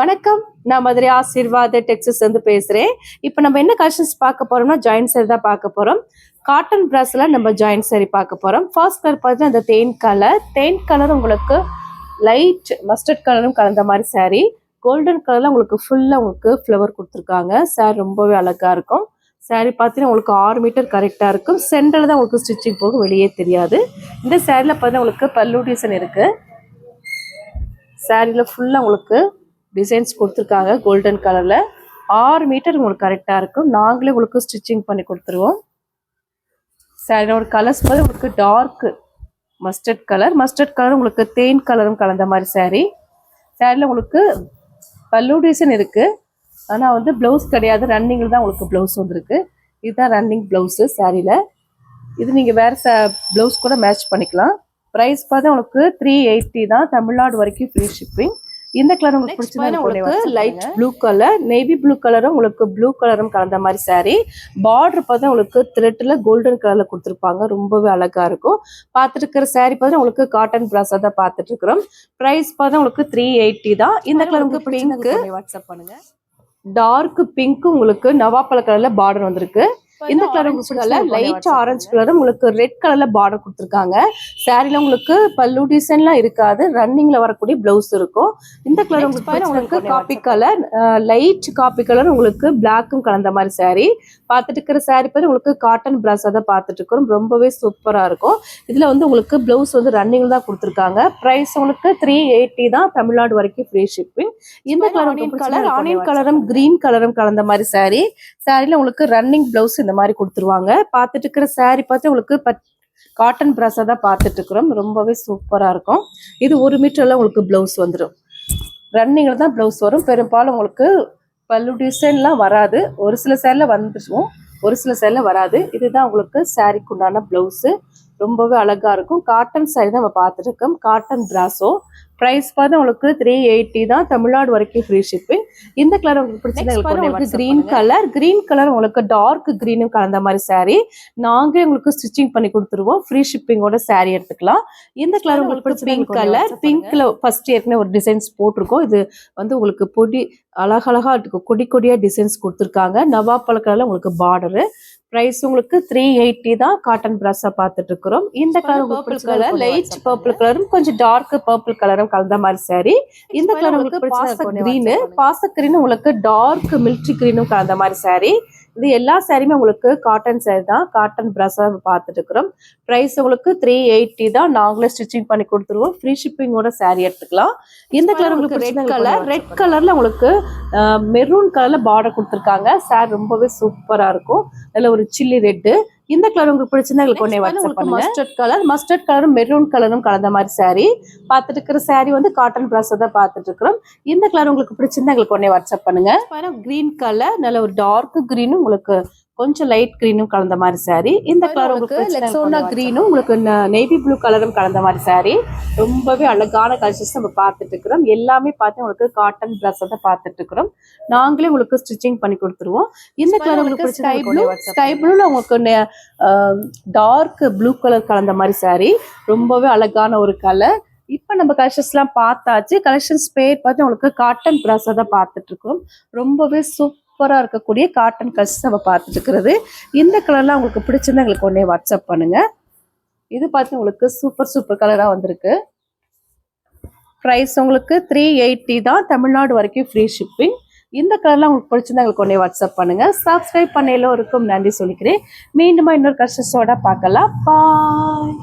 வணக்கம். நான் மதுரை ஆசீர்வாத டெக்ஸஸ் வந்து பேசுறேன். இப்போ நம்ம என்ன கலெக்ஷன்ஸ் பார்க்க போறோம்னா ஜாயின் சரி தான் பார்க்க போறோம். காட்டன் பிராஸ்ல நம்ம ஜாயின் சரி பார்க்க போறோம். ஃபர்ஸ்ட் கலர் பார்த்தீங்கன்னா அந்த தேன் கலர் தேன் கலர் உங்களுக்கு லைட் மஸ்டர்ட் கலரும் கலந்த மாதிரி saree. கோல்டன் கலர்ல உங்களுக்கு ஃபுல்லா உங்களுக்கு ஃப்ளவர் கொடுத்துருக்காங்க. சார் ரொம்பவே அழகா இருக்கும். Saree பார்த்தீங்கன்னா உங்களுக்கு ஆறு மீட்டர் கரெக்டாக இருக்கும். சென்டரில் தான் உங்களுக்கு ஸ்டிச்சிங் போகும் வெளியே தெரியாது. இந்த சேரீல பார்த்தீங்கன்னா உங்களுக்கு பல்லு டிசைன் இருக்குது சாரியில் ஃபுல்லாக உங்களுக்கு டிசைன்ஸ் கொடுத்துருக்காங்க கோல்டன் கலரில் ஆறு மீட்டர் உங்களுக்கு கரெக்டாக இருக்கும். நாங்களே உங்களுக்கு ஸ்டிச்சிங் பண்ணி கொடுத்துருவோம். சாரியோட கலர்ஸ் மாதிரி உங்களுக்கு dark mustard colour mustard colour உங்களுக்கு தேன் கலரும் கலந்த மாதிரி saree. சாரியில் உங்களுக்கு பல்லு டிசைன் இருக்குது ஆனால் வந்து ப்ளவுஸ் கிடையாது. ரன்னிங்கில் தான் உங்களுக்கு ப்ளவுஸ் வந்திருக்கு. இதுதான் ரன்னிங் ப்ளவுஸு சாரியில் இது நீங்கள் வேறு ச ப்ளவுஸ் கூட மேட்ச் பண்ணிக்கலாம். ப்ரைஸ் பார்த்தா உங்களுக்கு த்ரீ எயிட்டி தான். தமிழ்நாடு வரைக்கும் ஃப்ரீ ஷிப்பிங் இந்த கலர் உங்களுக்கு பிடிச்சது உங்களுக்கு light blue colour navy blue கலரும் உங்களுக்கு ப்ளூ கலரும் கலந்த மாதிரி saree. பார்டர் பார்த்தா உங்களுக்கு த்ரெட்டில் கோல்டன் கலரில் கொடுத்துருப்பாங்க. ரொம்பவே அழகா இருக்கும். பார்த்துட்டு இருக்கிற saree பார்த்தா உங்களுக்கு காட்டன் பிராஸாக தான் பார்த்துட்டு இருக்கிறோம். ப்ரைஸ் பார்த்தா உங்களுக்கு த்ரீ எயிட்டி தான். இந்த கலர் உங்களுக்கு பிங்க்கு வாட்ஸ்அப் பண்ணுங்க. டார்க் பிங்க் உங்களுக்கு நவாப்பழ கலர்ல பார்டர் வந்திருக்கு. இந்த கலர் உங்களுக்கு லைட் ஆரஞ்சு கலர் உங்களுக்கு ரெட் கலர்ல பார்டர் கொடுத்துருக்காங்க. சாரில உங்களுக்கு பல்லு டிசைன்லாம் இருக்காது. ரன்னிங்ல வரக்கூடிய பிளவுஸ் இருக்கும். இந்த கலர் உங்களுக்கு உங்களுக்கு coffee colour light coffee colour உங்களுக்கு பிளாக்கும் கலந்த மாதிரி saree. பார்த்துட்டு இருக்கிற saree பேர் உங்களுக்கு காட்டன் பிராஸாக தான் பார்த்துட்டு இருக்கிறோம். ரொம்பவே சூப்பரா இருக்கும். இதுல வந்து உங்களுக்கு பிளவுஸ் வந்து ரன்னிங்ல தான் கொடுத்துருக்காங்க. ப்ரைஸ் உங்களுக்கு த்ரீ எயிட்டி தான். தமிழ்நாடு வரைக்கும் ஃப்ரீ ஷிப்பிங் இந்த கலர் கலர் ஆனியன் கலரும் கிரீன் கலரும் கலந்த மாதிரி saree. சாரில உங்களுக்கு ரன்னிங் பிளவுஸ் இந்த மாதிரி கொடுத்துருவாங்க. பார்த்துட்டு இருக்கிற saree பார்த்து உங்களுக்கு பட் காட்டன் ப்ராஸாக தான் பார்த்துட்டு இருக்கிறோம். ரொம்பவே சூப்பராக இருக்கும். இது ஒரு மீட்டர்ல உங்களுக்கு ப்ளவுஸ் வந்துடும் ரன்னிங்கில் தான் ப்ளவுஸ் வரும். பெரும்பாலும் உங்களுக்கு பல்லு டிசைன்லாம் வராது. ஒரு சில சேரில் வந்துடும் ஒரு சில சேரில் வராது. இதுதான் உங்களுக்கு சாரிக்கு உண்டான ப்ளவுஸு ரொம்பவே அழகா இருக்கும். காட்டன் saree தான் நம்ம பார்த்துட்டு இருக்கோம். காட்டன் பிராஸோ ப்ரைஸ் பார்த்து உங்களுக்கு த்ரீ எயிட்டி தான் தமிழ்நாடு வரைக்கும் ஃப்ரீ ஷிப்பிங் இந்த கலர் உங்களுக்கு பிடிச்சது உங்களுக்கு கிரீன் கலர் கிரீன் கலர் உங்களுக்கு டார்க் கிரீனும் கலந்த மாதிரி saree. நாங்களே உங்களுக்கு ஸ்டிச்சிங் பண்ணி கொடுத்துருவோம். ஃப்ரீ ஷிப்பிங்கோட saree எடுத்துக்கலாம். இந்த கலர் உங்களுக்கு பிங்க் கலர் பிங்க்ல ஃபர்ஸ்ட் ஏற்கனவே ஒரு டிசைன்ஸ் போட்டிருக்கோம். இது வந்து உங்களுக்கு பொடி அழகழகா இருக்கும் கொடி கொடியா டிசைன்ஸ் கொடுத்துருக்காங்க. நவாப்பழ கலர்ல உங்களுக்கு பார்டரு ப்ரைஸ் உங்களுக்கு த்ரீ எயிட்டி தான் காட்டன் ப்ராஸா பார்த்துட்டு இருக்கிறோம் இந்த colour purple colour light purple கலரும் கொஞ்சம் டார்க் பர்பிள் கலரும் கலந்த மாதிரி saree. இந்த கலர் உங்களுக்கு பாச கிரீனு பாச கிரீன் உங்களுக்கு டார்க் மில்ட்ரி கிரீனும் கலந்த மாதிரி saree. இது எல்லா சாரியுமே உங்களுக்கு காட்டன் saree தான். காட்டன் ப்ராஸா பார்த்துட்டு இருக்கிறோம் ப்ரைஸ் உங்களுக்கு த்ரீ எயிட்டி தான். நாங்களே ஸ்டிச்சிங் பண்ணி கொடுத்துருவோம். ஃப்ரீ ஷிப்பிங்கோட saree எடுத்துக்கலாம். இந்த கலர் உங்களுக்கு ரெட் கலர் ரெட் கலர்ல உங்களுக்கு மெரூன் கலர்ல பார்டர் கொடுத்துருக்காங்க. சார் ரொம்பவே சூப்பரா இருக்கும். நல்ல ஒரு சில்லி ரெட்டு இந்த கலர் உங்களுக்கு பிடிச்சிருந்தா எங்களுக்கு ஒன்னே வாட்ஸ்அப் பண்ணுங்க. மஸ்டர்ட் கலர் மஸ்டர்ட் கலரும் மெரூன் கலரும் கலந்த மாதிரி saree. பார்த்துட்டு இருக்கிற saree வந்து காட்டன் பிராஸ் தான் பார்த்துட்டு இருக்கிறோம். இந்த கலர் உங்களுக்கு பிடிச்சிருந்தா எங்களுக்கு ஒன்னே வாட்ஸ்அப் பண்ணுங்க. கிரீன் கலர் நல்ல ஒரு டார்க் கிரீனும் உங்களுக்கு கொஞ்சம் லைட் கிரீனும் கலந்த மாதிரி saree. இந்த கலர் உங்களுக்கு லெக்ஸோனா கிரீனும் உங்களுக்கு நேவி ப்ளூ கலரும் கலந்த மாதிரி saree. ரொம்பவே அழகான கலர்ஸ் நம்ம பார்த்துட்டு இருக்கிறோம். எல்லாமே பார்த்து உங்களுக்கு காட்டன் பிளஸ் தான் பார்த்துட்டு இருக்கிறோம். நாங்களே உங்களுக்கு ஸ்டிச்சிங் பண்ணி கொடுத்துருவோம். இந்த கலர் உங்களுக்கு ஸ்கை ப்ளூ ஸ்கை ப்ளூல உங்களுக்கு டார்க் ப்ளூ கலர் கலந்த மாதிரி saree. ரொம்பவே அழகான ஒரு கலர் இப்போ நம்ம கலெக்ஷன்ஸ்லாம் பார்த்தாச்சு. கலெக்ஷன்ஸ் பேர் பார்த்து உங்களுக்கு காட்டன் ப்ராஸாக தான் பார்த்துட்டு இருக்கோம் ரொம்பவே சூப்பராக இருக்கக்கூடிய காட்டன் கலர்ஸ் நம்ம பார்த்துட்டு இருக்கிறது இந்த கலர்லாம் உங்களுக்கு பிடிச்சிருந்தா எங்களுக்கு ஒன்றே வாட்ஸ்அப் பண்ணுங்க. இது பார்த்து உங்களுக்கு சூப்பர் சூப்பர் கலராக வந்திருக்கு. ப்ரைஸ் உங்களுக்கு த்ரீ எயிட்டி தான். தமிழ்நாடு வரைக்கும் ஃப்ரீ ஷிப்பிங் இந்த கலர்லாம் உங்களுக்கு பிடிச்சிருந்தா எங்களுக்கு ஒன்றே வாட்ஸ்அப் பண்ணுங்க. சப்ஸ்கிரைப் பண்ணையிலும் இருக்கும். நன்றி சொல்லிக்கிறேன். மீண்டுமா இன்னொரு கஷ்டத்தோட பார்க்கலாம். பாய்